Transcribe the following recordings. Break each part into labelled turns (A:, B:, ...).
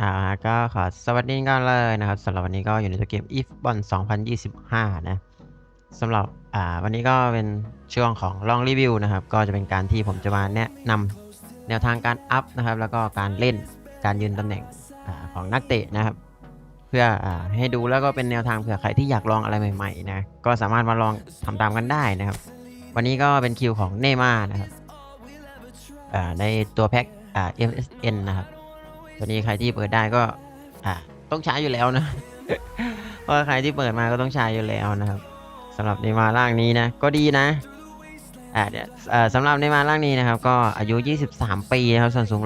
A: อ่าก็ขอสวัสดีกันเลยนะครับสำหรับวันนี้ก็อยู่ในตัวเกม if ball 2025 นะสำหรับอ่าวันนี้ก็เป็นช่วงของลองรีวิวนะครับ ก็จะเป็นการที่ผมจะมาแนะนำแนวทางการอัพนะครับ แล้วก็การเล่นการยืนตำแหน่งอของนักเตะนะครับ เพื่ออให้ดูแล้วก็เป็นแนวทางเผื่อใครที่อยากลองอะไรใหม่ๆนะก็สามารถมาลองทำตามกันได้นะครับ วันนี้ก็เป็นคิวของเนม่านะครับในตัวแพ็คอ่า MSN นะครับ ตัวนี้ใครที่เปิดได้ก็อ่าต้องใช้อยู่แล้วนะเพราะใครที่เปิดมาก็ต้องใช้อยู่แล้วนะครับสำหรับในมาร่างนี้นะก็ดีนะอ่าเดี๋ยวอ่อสำหรับในมาร่างนี้นะครับ ก็อายุ 23 ปีนะครับส่วนสูง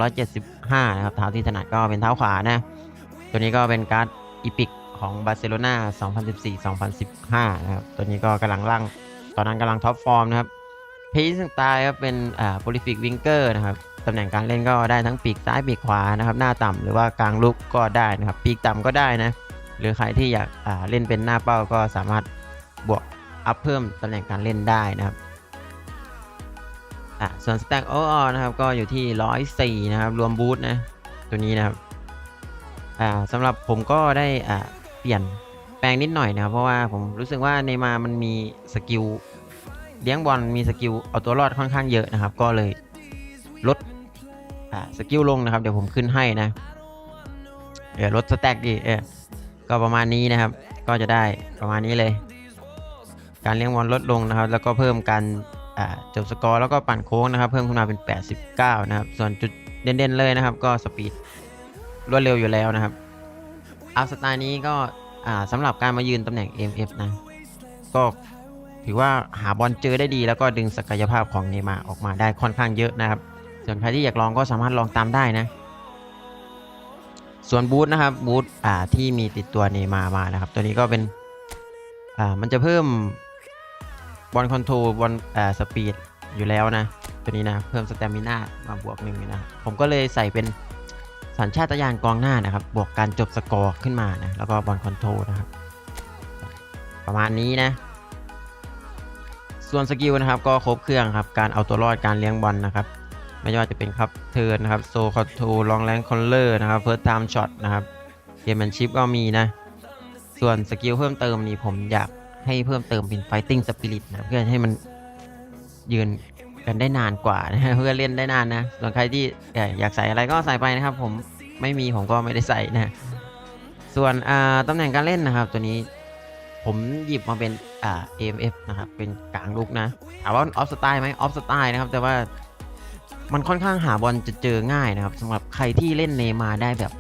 A: 175 นะครับเท้าที่ถนัดก็เป็นเท้าขวานะตัวนี้ก็เป็นการ์ดอีพิกของบาร์เซโลนา2014-2015 นะครับ ตัวนี้ก็กำลังร่าง ตอนนั้นกำลังท็อปฟอร์มนะครับ พีซสไตล์ก็เป็นอ่าโพลิฟิกวิงเกอร์นะครับตำแหน่งการเล่นก็ได้ทั้งปีกซ้ายปีกขวานะครับ หน้าต่ำหรือว่ากลางลุกก็ได้นะครับ ปีกต่ำก็ได้นะ หรือใครที่อยากอ่าเล่นเป็นหน้าเป้าก็สามารถบวกอัพเพิ่มตำแหน่งการเล่นได้นะครับอ่าส่วนสแต็กโออนะครับก็อยู่ที่ 104 นะครับ รวมบูทนะตัวนี้นะครับอ่าสำหรับผมก็ได้อ่าเปลี่ยนแปลงนิดหน่อยนะครับ เพราะว่าผมรู้สึกว่าในมามันมีสกิล เลี้ยงบอลมีสกิลเอาตัวรอดค่อนข้างเยอะนะครับ ก็เลยลดสกิลลงนะครับ เดี๋ยวผมขึ้นให้นะเออลดสแต็กดีเออก็ประมาณนี้นะครับ ก็จะได้ประมาณนี้เลย การเลี้ยงบอลลดลงนะครับ แล้วก็เพิ่มการจบสกอร์แล้วก็ปั่นโค้งนะครับ เพิ่มขึ้นมาเป็น 89 นะครับ ส่วนจุดเด่นๆเลยนะครับ ก็สปีดรวดเร็วอยู่แล้วนะครับอัพสไตล์นี้ก็สำหรับการมายืนตำแหน่ง MF นะ ก็ ถือว่าหาบอลเจอได้ดี แล้วก็ดึงศักยภาพของเนย์มาออกมาได้ค่อนข้างเยอะนะครับ ส่วนใครที่อยากลองก็สามารถลองตามได้นะ ส่วนบูธนะครับบูธอ่าที่มีติดตัวเนย์มามานะครับ ตัวนี้ก็เป็นอ่ามันจะเพิ่มบอลคอนโทรลบอลอ่าสปีดอยู่แล้วนะ ตัวนี้นะเพิ่มสเตมิน่ามาบวกหนึ่งนะผมก็เลยใส่เป็นสัญชาตญาณกองหน้านะครับ บวกการจบสกอร์ขึ้นมานะแล้วก็บอลคอนโทรลนะครับ ประมาณนี้นะ ส่วนสกิลนะครับก็ครบเครื่องครับ การเอาตัวรอดการเลี้ยงบอลนะครับ ไม่ว่าจะเป็นครับเทิร์นนะครับโซคอทรลองแรงคอนเลอร์นะครับเฟิร์สไทม์ช็อตนะครับเกมแมนชิพก็มีนะ ส่วนสกิลเพิ่มเติมนี่ผมอยากให้เพิ่มเติมเป็นไฟติ้งสปิริตนะเพื่อให้มันยืนกันได้นานกว่านะเพื่อเล่นได้นานนะส่วนใครที่อยากใส่อะไรก็ใส่ไปนะครับ ผมไม่มีผมก็ไม่ได้ใส่นะส่วนตำแหน่งการเล่นนะครับ ตัวนี้ ผมหยิบมาเป็นอ่า AMF นะครับเป็นกลางลุกนะถามว่าออฟสไตล์ไหมออฟสไตล์นะครับแต่ว่ามันค่อนข้างหาบอลจะเจอง่ายนะครับสำหรับใครที่เล่นเนมาได้แบบ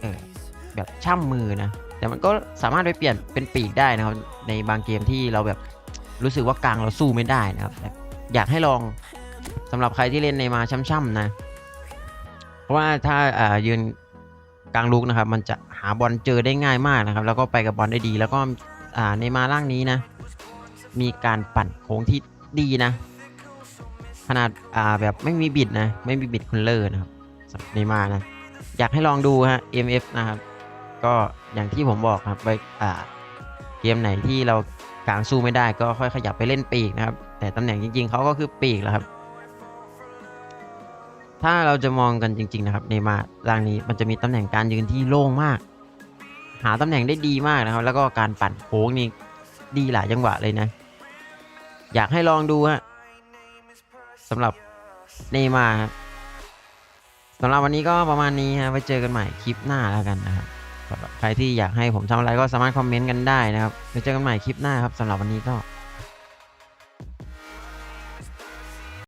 A: เออแบบช่ำมือนะแต่มันก็สามารถไปเปลี่ยนเป็นปีกได้นะครับ ในบางเกมที่เราแบบรู้สึกว่ากลางเราสู้ไม่ได้นะครับ อยากให้ลองสำหรับใครที่เล่นเนมาช่ำๆนะ เพราะว่าถ้าอ่ายืนกลางลุกนะครับ มันจะหาบอลเจอได้ง่ายมากนะครับ แล้วก็ไปกับบอลได้ดี แล้วก็ อ่าเนมาร่างนี้นะ มีการปั่นโค้งที่ดีนะ ขนาดอ่าแบบไม่มีบิดนะ ไม่มีบิดคุลเลอร์นะครับสำหรับเนมานะ อยากให้ลองดูฮะ MF นะครับ ก็อย่างที่ผมบอกครับไปอ่าเกมไหนที่เรากลางสู้ไม่ได้ก็ค่อยขยับไปเล่นปีกนะครับ แต่ตำแหน่งจริง ๆเขาก็คือปีกแหละครับ ถ้าเราจะมองกันจริง ๆ นะครับเนมาร์ร่างนี้มันจะมีตำแหน่งการยืนที่โล่งมาก หาตำแหน่งได้ดีมากนะครับ แล้วก็การปั่นโค้งนี่ดีหลายจังหวะเลยนะ อยากให้ลองดูฮะสำหรับเนมาสำหรับวันนี้ก็ประมาณนี้ฮะไว้เจอกันใหม่คลิปหน้าแล้วกันนะครับสำหรับใครที่อยากให้ผมทำอะไรก็สามารถคอมเมนต์กันได้นะครับไว้เจอกันใหม่คลิปหน้าครับสำหรับวันนี้ก็